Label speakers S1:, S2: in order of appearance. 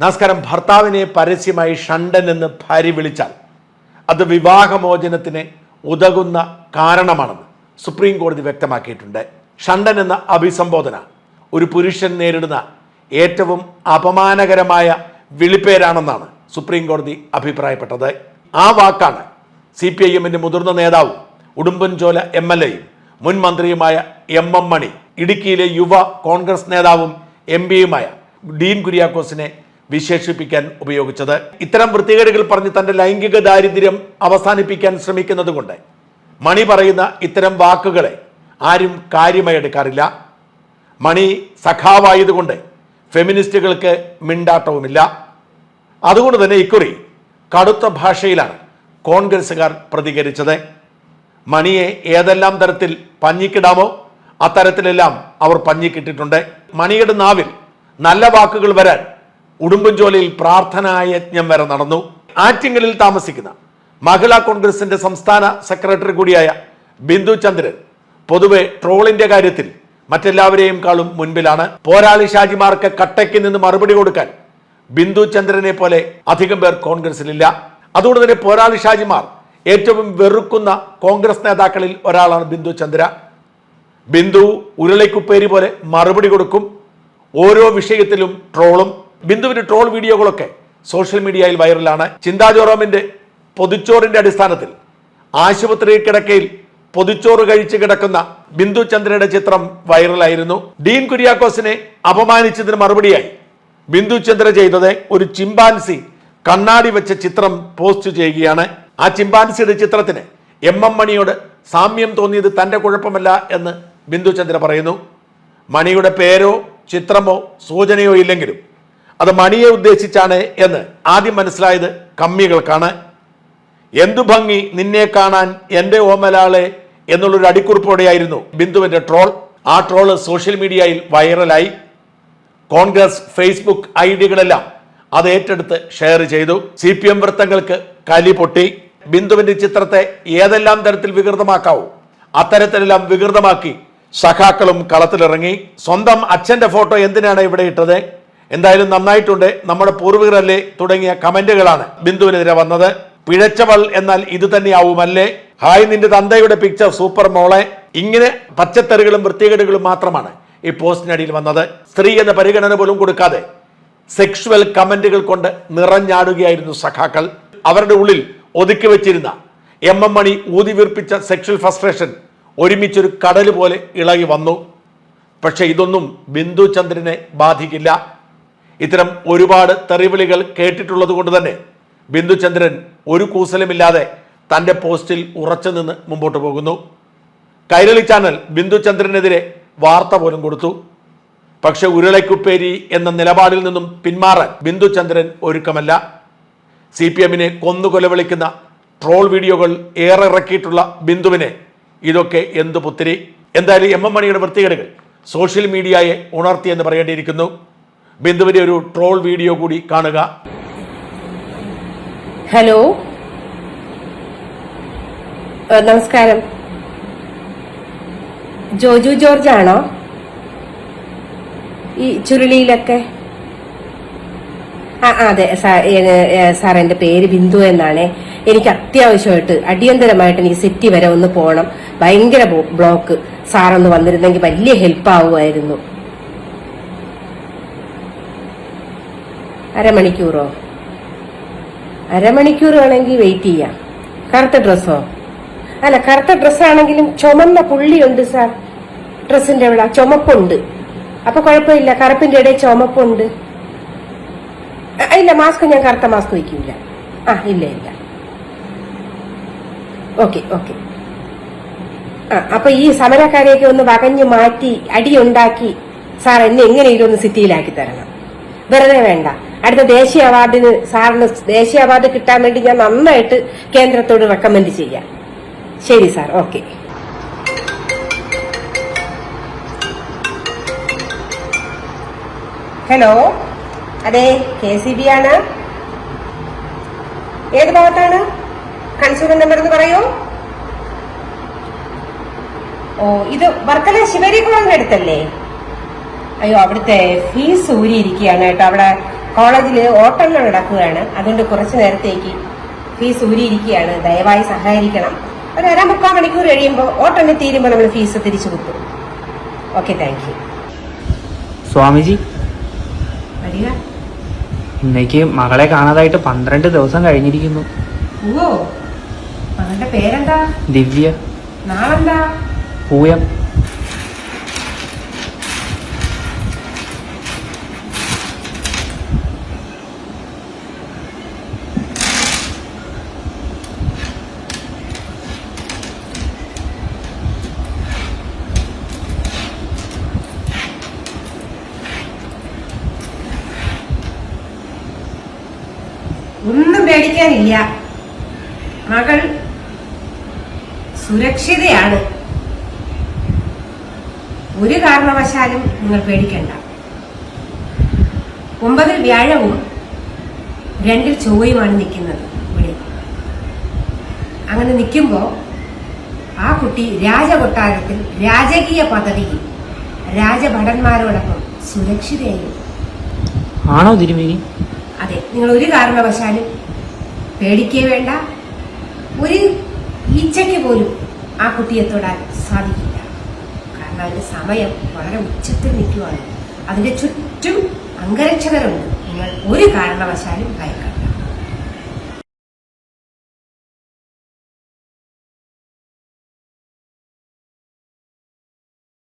S1: നമസ്കാരം. ഭർത്താവിനെ പരസ്യമായി ഷണ്ടൻ എന്ന് ഭാര്യ വിളിച്ചാൽ അത് വിവാഹമോചനത്തിന് ഉതകുന്ന കാരണമാണെന്ന് സുപ്രീം കോടതി വ്യക്തമാക്കിയിട്ടുണ്ട്. ഷണ്ടൻ എന്ന അഭിസംബോധന ഒരു പുരുഷൻ നേരിടുന്ന ഏറ്റവും അപമാനകരമായ വിളിപ്പേരാണെന്നാണ് സുപ്രീം കോടതി അഭിപ്രായപ്പെട്ടത്. ആ വാക്കാണ് സി പി ഐ എമ്മിന്റെ മുതിർന്ന നേതാവും ഉടുമ്പൻചോല എം എൽ എയും മുൻ മന്ത്രിയുമായ എം എം മണി ഇടുക്കിയിലെ യുവ കോൺഗ്രസ് നേതാവും എം പിയുമായ ഡീൻ കുര്യാക്കോസിനെ വിശേഷിപ്പിക്കാൻ ഉപയോഗിച്ചത്. ഇത്തരം വൃത്തികേടുകൾ പറഞ്ഞ് തന്റെ ലൈംഗിക ദാരിദ്ര്യം അവസാനിപ്പിക്കാൻ ശ്രമിക്കുന്നത് കൊണ്ട് മണി പറയുന്ന ഇത്തരം വാക്കുകളെ ആരും കാര്യമായി എടുക്കാറില്ല മണി സഖാവായതുകൊണ്ട് ഫെമിനിസ്റ്റുകൾക്ക് മിണ്ടാട്ടവുമില്ല. അതുകൊണ്ട് തന്നെ ഇക്കുറി കടുത്ത ഭാഷയിലാണ് കോൺഗ്രസുകാർ പ്രതികരിച്ചത്. മണിയെ ഏതെല്ലാം തരത്തിൽ പഞ്ഞിക്കിടാമോ അത്തരത്തിലെല്ലാം അവർ പഞ്ഞിക്കിട്ടിട്ടുണ്ട്. മണിയുടെ നാവിൽ നല്ല വാക്കുകൾ വരാൻ ഉടുമ്പൻചോലയിൽ പ്രാർത്ഥനായജ്ഞം വരെ നടന്നു. ആറ്റിങ്ങലിൽ താമസിക്കുന്ന മഹിളാ കോൺഗ്രസിന്റെ സംസ്ഥാന സെക്രട്ടറി കൂടിയായ ബിന്ദു ചന്ദ്രൻ പൊതുവെ ട്രോളിന്റെ കാര്യത്തിൽ മറ്റെല്ലാവരെയും കാളും മുൻപിലാണ്. പോരാളി ഷാജിമാർക്ക് കട്ടയ്ക്ക് നിന്ന് മറുപടി കൊടുക്കാൻ ബിന്ദു ചന്ദ്രനെ പോലെ അധികം പേർ കോൺഗ്രസിലില്ല. അതുകൊണ്ട് തന്നെ പോരാളി ഷാജിമാർ ഏറ്റവും വെറുക്കുന്ന കോൺഗ്രസ് നേതാക്കളിൽ ഒരാളാണ് ബിന്ദു ചന്ദ്ര. ബിന്ദു ഉരുളയ്ക്കുപ്പേരി പോലെ മറുപടി കൊടുക്കും. ഓരോ വിഷയത്തിലും ട്രോളും. ബിന്ദുവിന്റെ ട്രോൾ വീഡിയോകളൊക്കെ സോഷ്യൽ മീഡിയയിൽ വൈറലാണ്. ചിന്താ ജോറാമിന്റെ പൊതിച്ചോറിന്റെ അടിസ്ഥാനത്തിൽ ആശുപത്രി കിടക്കയിൽ പൊതിച്ചോറ് കഴിച്ച് കിടക്കുന്ന ബിന്ദു ചന്ദ്രയുടെ ചിത്രം വൈറലായിരുന്നു. ഡീൻ കുര്യാക്കോസിനെ അപമാനിച്ചതിന് മറുപടിയായി ബിന്ദു ചന്ദ്ര ചെയ്തത് ഒരു ചിമ്പാൻസി കണ്ണാടി വെച്ച ചിത്രം പോസ്റ്റ് ചെയ്യുകയാണ്. ആ ചിമ്പാൻസിയുടെ ചിത്രത്തിന് എം എം മണിയോട് സാമ്യം തോന്നിയത് തന്റെ കുഴപ്പമല്ല എന്ന് ബിന്ദു ചന്ദ്ര പറയുന്നു. മണിയുടെ പേരോ ചിത്രമോ സൂചനയോ ഇല്ലെങ്കിലും അത് മണിയെ ഉദ്ദേശിച്ചാണ് എന്ന് ആദ്യം മനസ്സിലായത് കമ്മികൾക്കാണ്. എന്തു ഭംഗി നിന്നെ കാണാൻ എന്റെ ഓമലാളെ എന്നുള്ളൊരു അടിക്കുറിപ്പോടെയായിരുന്നു ബിന്ദുവിന്റെ ട്രോൾ. ആ ട്രോൾ സോഷ്യൽ മീഡിയയിൽ വൈറലായി. കോൺഗ്രസ് ഫേസ്ബുക്ക് ഐ ഡികളെല്ലാം അത് ഏറ്റെടുത്ത് ഷെയർ ചെയ്തു. സി പി എം വൃത്തങ്ങൾക്ക് കലി പൊട്ടി. ബിന്ദുവിന്റെ ചിത്രത്തെ ഏതെല്ലാം തരത്തിൽ വികൃതമാക്കാവോ? അത്തരത്തിലെല്ലാം വികൃതമാക്കി സഖാക്കളും കളത്തിലിറങ്ങി. സ്വന്തം അച്ഛന്റെ ഫോട്ടോ എന്തിനാണ് ഇവിടെ ഇട്ടത്? എന്തായാലും നന്നായിട്ടുണ്ട്. നമ്മുടെ പൂർവികരല്ലേ തുടങ്ങിയ കമന്റുകളാണ് ബിന്ദുവിനെതിരെ വന്നത്. പിഴച്ചവൾ എന്നാൽ ഇത് തന്നെയാവുമല്ലേ? ഹായ് നിന്റെ തന്തയുടെ പിക്ചർ സൂപ്പർ മോളെ. ഇങ്ങനെ പച്ചത്തെറികളും വൃത്തികേടുകളും മാത്രമാണ് ഈ പോസ്റ്റിനടിയിൽ വന്നത്. സ്ത്രീ എന്ന പരിഗണന പോലും കൊടുക്കാതെ സെക്ഷുവൽ കമന്റുകൾ കൊണ്ട് നിറഞ്ഞാടുകയായിരുന്നു സഖാക്കൾ. അവരുടെ ഉള്ളിൽ ഒതുക്കി വെച്ചിരുന്ന എം എം മണി ഊതി വീർപ്പിച്ച സെക്ഷൽ ഫ്രസ്ട്രേഷൻ ഒരുമിച്ചൊരു കടൽ പോലെ ഇളകി വന്നു. പക്ഷെ ഇതൊന്നും ബിന്ദു ചന്ദ്രനെ ബാധിക്കില്ല. ഇത്തരം ഒരുപാട് തെറിവിളികൾ കേട്ടിട്ടുള്ളത് കൊണ്ട് തന്നെ ബിന്ദുചന്ദ്രൻ ഒരു കൂസലുമില്ലാതെ തന്റെ പോസ്റ്റിൽ ഉറച്ചു നിന്ന് മുമ്പോട്ട് പോകുന്നു. കൈരളി ചാനൽ ബിന്ദുചന്ദ്രനെതിരെ വാർത്ത പോലും കൊടുത്തു. പക്ഷെ ഉരുളയ്ക്കുപ്പേരി എന്ന നിലപാടിൽ നിന്നും പിന്മാറാൻ ബിന്ദുചന്ദ്രൻ ഒരുക്കമല്ല. സി പി എമ്മിനെ കൊന്നുകൊലവിളിക്കുന്ന ട്രോൾ വീഡിയോകൾ ഏറെ ഇറക്കിയിട്ടുള്ള ബിന്ദുവിനെ ഇതൊക്കെ എന്ത് പുത്തിരി? എന്തായാലും എം എം മണിയുടെ വൃത്തികേടുകൾ സോഷ്യൽ മീഡിയയെ ഉണർത്തിയെന്ന് പറയേണ്ടിയിരിക്കുന്നു. ബിന്ദുവിന്റെ ഒരു ട്രോൾ വീഡിയോ കൂടി കാണുക.
S2: ഹലോ? നമസ്കാരം. ജോജു ജോർജ് ആണോ ഈ ചുരുളിയിലൊക്കെ? ആ അതെ സാർ എന്റെ പേര് ബിന്ദു എന്നാണ്. എനിക്ക് അത്യാവശ്യമായിട്ട് അടിയന്തരമായിട്ട് എനിക്ക് സിറ്റി വരെ ഒന്ന് പോകണം ഭയങ്കര ബ്ലോക്ക്. സാറൊന്ന് വന്നിരുന്നെങ്കിൽ വലിയ ഹെൽപ്പ് ആവുമായിരുന്നു അരമണിക്കൂറോ? അരമണിക്കൂർ വേണമെങ്കിൽ വെയിറ്റ് ചെയ്യാം. കറുത്ത ഡ്രസ്സോ അല്ല കറുത്ത ഡ്രസ്സാണെങ്കിലും ചുമന്ന പുള്ളിയുണ്ട് സാർ ഡ്രസ്സിന്റെ അവിടെ ചുമപ്പുണ്ട്. അപ്പൊ കുഴപ്പമില്ല കറുപ്പിന്റെ ഇടയിൽ ചുമപ്പുണ്ട്. ഇല്ല മാസ്ക് ഞാൻ കറുത്ത മാസ്ക് വയ്ക്കില്ല ആ ഇല്ല ഇല്ല. ഓക്കെ ഓക്കെ ആ അപ്പൊ ഈ സമരക്കാരെയൊക്കെ ഒന്ന് വകഞ്ഞു മാറ്റി അടിയുണ്ടാക്കി സാർ എന്നെ എങ്ങനെയെങ്കിലും ഒന്ന് സിറ്റിയിലാക്കി തരണം. വെറുതെ വേണ്ട. അടുത്ത ദേശീയ അവാർഡിന് സാറിന് ദേശീയ അവാർഡ് കിട്ടാൻ വേണ്ടി ഞാൻ നന്നായിട്ട് കേന്ദ്രത്തോട് റെക്കമെൻഡ് ചെയ്യാം. ശരി സാർ ഓക്കെ ഹലോ അതെ കെ സി ബി ആണ്. ഏത് ഭാഗത്താണ്? കൺസ്യൂമർ നമ്പർ എന്ന് പറയൂ. ഓ ഇത് വർക്കല ശിവരി അടുത്തല്ലേ അയ്യോ അവിടുത്തെ ഫീസ് ഊരിയിരിക്കുകയാണ് കേട്ടോ. അവിടെ കോളേജിൽ ഓട്ടങ്ങൾ നടക്കുകയാണ് അതുകൊണ്ട് കുറച്ച് നേരത്തേക്ക് ഫീസ് ഊരിയിരിക്കുകയാണ്. ദയവായി സഹകരിക്കണം. ഒരു അര മുക്കാൽ മണിക്കൂർ കഴിയുമ്പോൾ ഓട്ടം തീരുമ്പോൾ നമ്മൾ ഫീസ് തിരിച്ചു കുത്തും. Okay thank you
S3: Swamiji. ഇന്നേക്ക് മകളെ കാണാതായിട്ട് പന്ത്രണ്ട് ദിവസം കഴിഞ്ഞിരിക്കുന്നു.
S2: ഓ മകളുടെ പേരെന്താ?
S3: ദിവ്യ.
S2: നാളെന്താ?
S3: പൂയം
S2: ഒന്നും പേടിക്കാനില്ല മകൾ സുരക്ഷിതയാണ്. ഒരു കാരണവശാലും നിങ്ങൾ പേടിക്കണ്ട. ഒമ്പതിൽ വ്യാഴവും രണ്ടിൽ ചൊവ്വയുമാണ് നിൽക്കുന്നത് ഇവിടെ. അങ്ങനെ നിൽക്കുമ്പോൾ ആ കുട്ടി രാജകൊട്ടാരത്തിൽ രാജകീയ പദവിയിൽ രാജഭടന്മാരോടൊപ്പം സുരക്ഷിതയായി.
S3: ആണോ തിരുമേനി?
S2: അതെ നിങ്ങൾ ഒരു കാരണവശാലും പേടിക്കേ വേണ്ട. ഒരു ഈച്ചയ്ക്ക് പോലും ആ കുട്ടിയെ തൊടാൻ സാധിക്കില്ല. കാരണം അതിന്റെ സമയം വളരെ ഉച്ചത്തിൽ നിൽക്കുവാണ്. അതിന്റെ ചുറ്റും അംഗരക്ഷകരുണ്ട്. നിങ്ങൾ ഒരു കാരണവശാലും ഭയക്കണം